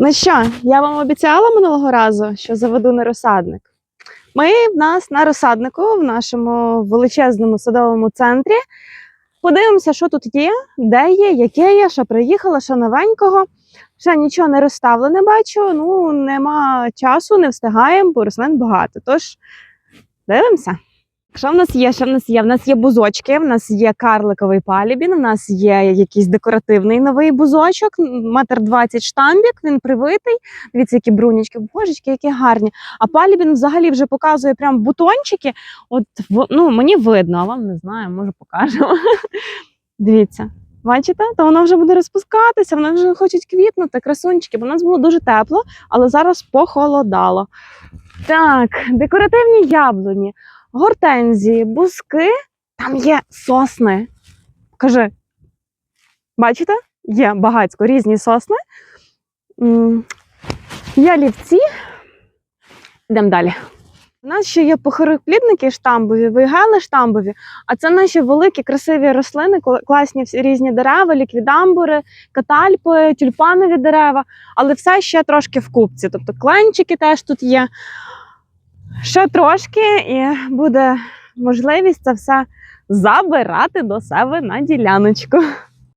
Ну що, я вам обіцяла минулого разу, що заведу на розсадник. Ми в нас на розсаднику в нашому величезному садовому центрі. Подивимося, що тут є, де є, яке є, що приїхало, що новенького. Ще нічого не розставлене бачу. Ну, нема часу, не встигаємо, бо рослин багато. Тож дивимося. Що в нас є? Що в нас є? В нас є бузочки, в нас є карликовий палібін, в нас є якийсь декоративний новий бузочок, метр двадцять штамбік, він привитий. Дивіться, які брунячки, божечки, які гарні. А палібін взагалі вже показує прям бутончики. От ну, мені видно, а вам не знаю, може покажемо. Дивіться. Бачите, то воно вже буде розпускатися, вони вже хочуть квітнути, красунчики, бо у нас було дуже тепло, але зараз похолодало. Так, декоративні яблуні, гортензії, бузки, там є сосни. Кажи, бачите? Є багацько різні сосни. Є лівці. Йдемо далі. У нас ще є похороплідники штамбові, вигели штамбові, а це наші великі красиві рослини, класні різні дерева, ліквідамбури, катальпи, тюльпанові дерева, але все ще трошки в купці. Тобто кленчики теж тут є. Ще трошки, і буде можливість це все забирати до себе на діляночку.